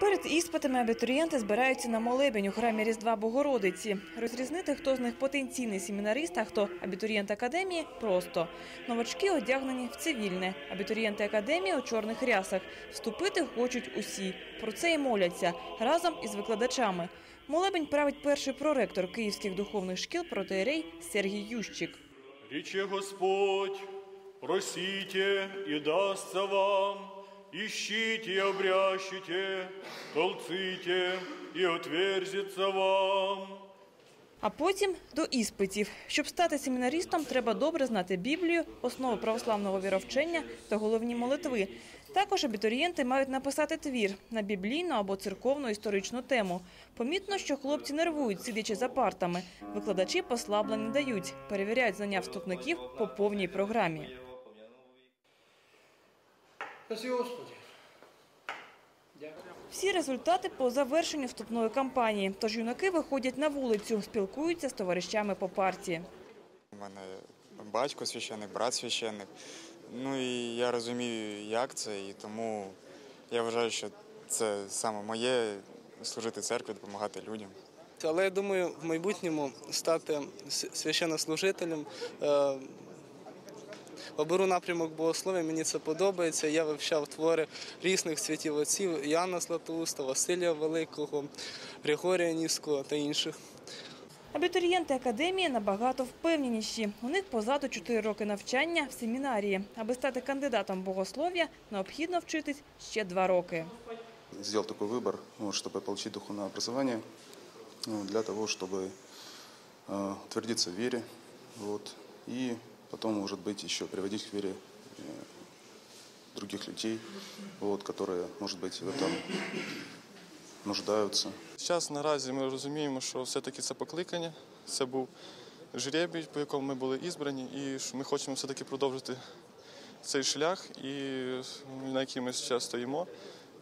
Перед іспитами абітурієнти збираються на молебень у храмі Різдва Богородиці. Розрізнити, хто з них потенційний семінарист, а хто абітурієнт академії, просто. Новачки одягнені в цивільне. Абітурієнти академії у чорних рясах. Вступити хочуть усі. Про це і моляться разом із викладачами. Молебень править перший проректор київських духовних шкіл протеєрей Сергій Ющик. Рече Господь, просите, и дастся вам, ищите и обрящите, толците, и отверзится вам. А потім до іспитів. Щоб стати семінаристом, треба добре знати Біблію, основи православного віровчення та головні молитви. Також абітурієнти мають написати твір на біблійну або церковну історичну тему. Помітно, що хлопці нервують, сидячи за партами. Викладачі послаблень не дають, перевіряють знання вступників по повній програмі. Всі результати по завершенню вступної кампанії. Тож юнаки виходять на вулицю, спілкуються з товаришами по парті. У мене батько священник, брат священник. Ну і я розумію, як це, і тому я вважаю, що це саме моє служити церкві, допомагати людям. Але я думаю, в майбутньому стати священнослужителем. Е, Оберу напрямок богослов'я, мені це подобається. Я вивчав твори різних святів отців Іоанна Златоуста, Василія Великого, Григорія Ніського та інших. Абітурієнти академії набагато впевненіші. У них позаду 4 роки навчання в семінарії. Аби стати кандидатом богослов'я, необхідно вчитись ще 2 роки. сделал такой выбор, вот, чтобы получить духовное образование, ну, для того, чтобы э, утвердиться в вере, вот, и потом, может быть, еще приводить к вере э, других людей, вот, которые, может быть, в этом нуждаются. Зараз наразі ми розуміємо, що все-таки це покликання, це був жребій, по якому ми були ізбрані, і що ми хочемо все-таки продовжити цей шлях, і на який ми зараз стоїмо,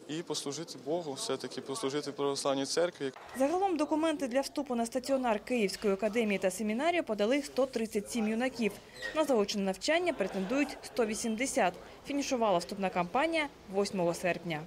і послужити Богу, все-таки послужити православній церкві. Загалом документи для вступу на стаціонар Київської академії та семінарію подали 137 юнаків. На заочне навчання претендують 180. Фінішувала вступна кампанія 8 серпня.